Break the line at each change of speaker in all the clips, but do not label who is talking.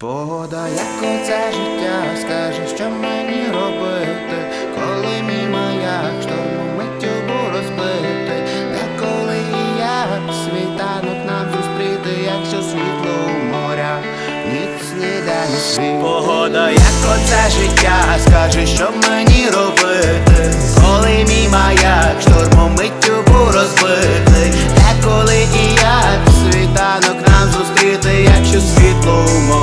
Погода, як оце життя, скаже, що мені робити, коли мій маяк штормом миттю був розбитий, де коли і як світанок нам зустріти, якщо світло у морях, ніц ніде не світ. Погода, як оце життя, скаже, що мені робити, коли мій маяк штормом миттю був розбитий, де коли і як світанок нам зустріти, якщо світло у морях,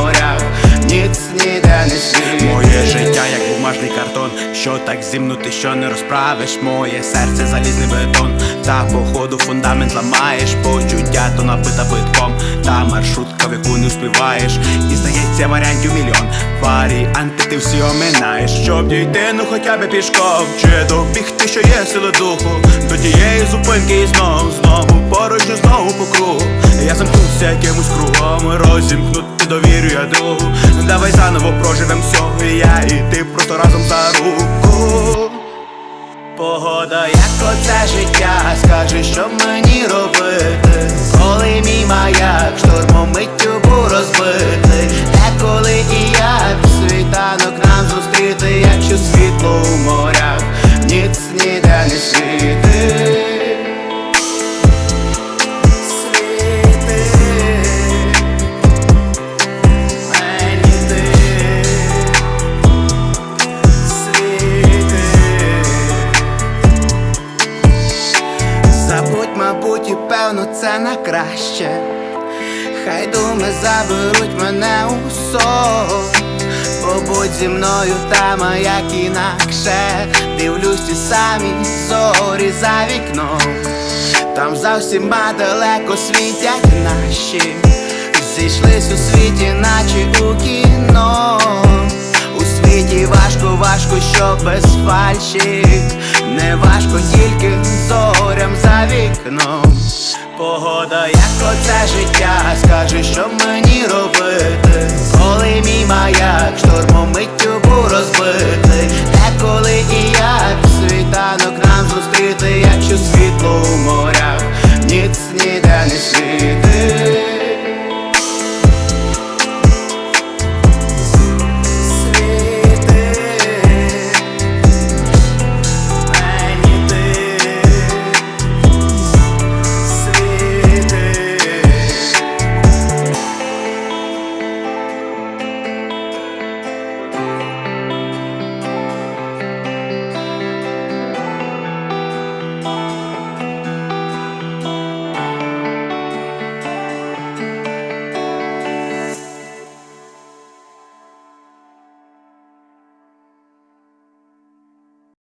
Моє життя як бумажний картон, що так зімнути, що не розправиш? Моє серце залізний бетон. Та походу фундамент ламаєш, почуття то набита битком, та маршрутка, в яку не успіваєш. І здається, варіантів мільйон. Варіанти ти всі оминаєш, щоб дійти, ну хоча б пішком, чи добігти, що є сили духу, до тієї зупинки і знов, знову поруч, і знову по кругу. Я замкнувся якимось кругом, розімкнути довірю я другу. Давай заново проживем всього і я і ти просто разом за руку.
Погода, як оце життя, скажи, що мені Забудь, мабуть, і певно, це на краще. Хай думи заберуть мене у сон Побудь зі мною там, а як інакше. Дивлюсь ті самі зорі за вікном. Там за всіма далеко світять наші. Зійшлись у світі, наче у кіно. У світі важко, важко, що без фальші. Не важко тільки зорям за вікном, погода, як оце життя, скажи, що мені робити.